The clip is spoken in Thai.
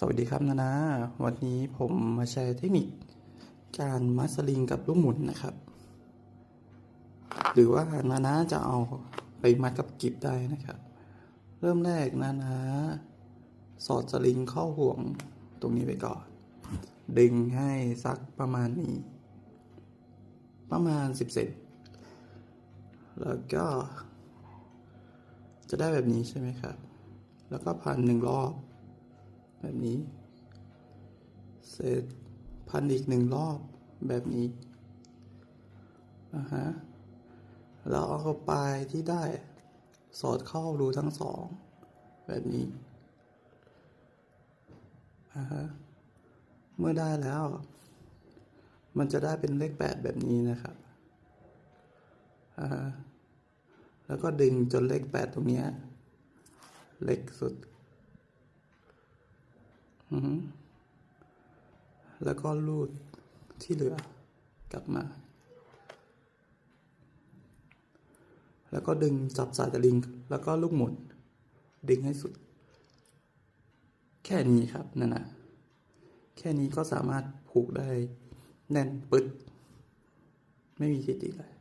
สวัสดีครับนานาวันนี้ผมมาแชร์เทคนิคการมัดสลิงกับลูกหมุนนะครับ หรือว่านานาจะเอาไปมัดกับกิบได้นะครับ เริ่มแรกนานาสอดสลิงเข้าห่วงตรงนี้ไปก่อน ดึงให้สักประมาณนี้ ประมาณสิบเซนแล้วก็ จะได้แบบนี้ใช่ไหมครับ แล้วก็พันหนึ่งรอบ แบบนี้ เสร็จพันอีกหนึ่งรอบแบบนี้อ่าฮะเราเอาปลายที่ได้สอดเข้ารูทั้งสอง แบบนี้อ่าฮะเมื่อได้แล้ว มันจะได้เป็นเลขแปดแบบนี้นะครับอ่าฮะแล้วก็ดึงจนเลขแปดตรงนี้ เล็กสุด แล้วก็รูดที่เหลือกลับมา แล้วก็ดึงจับสายสลิง แล้วก็ลูกหมุน ดึงให้สุด แค่นี้ครับนั่นนะแค่นี้ก็สามารถผูกได้แน่นปึ๊ด ไม่มีทิฏฐิเลย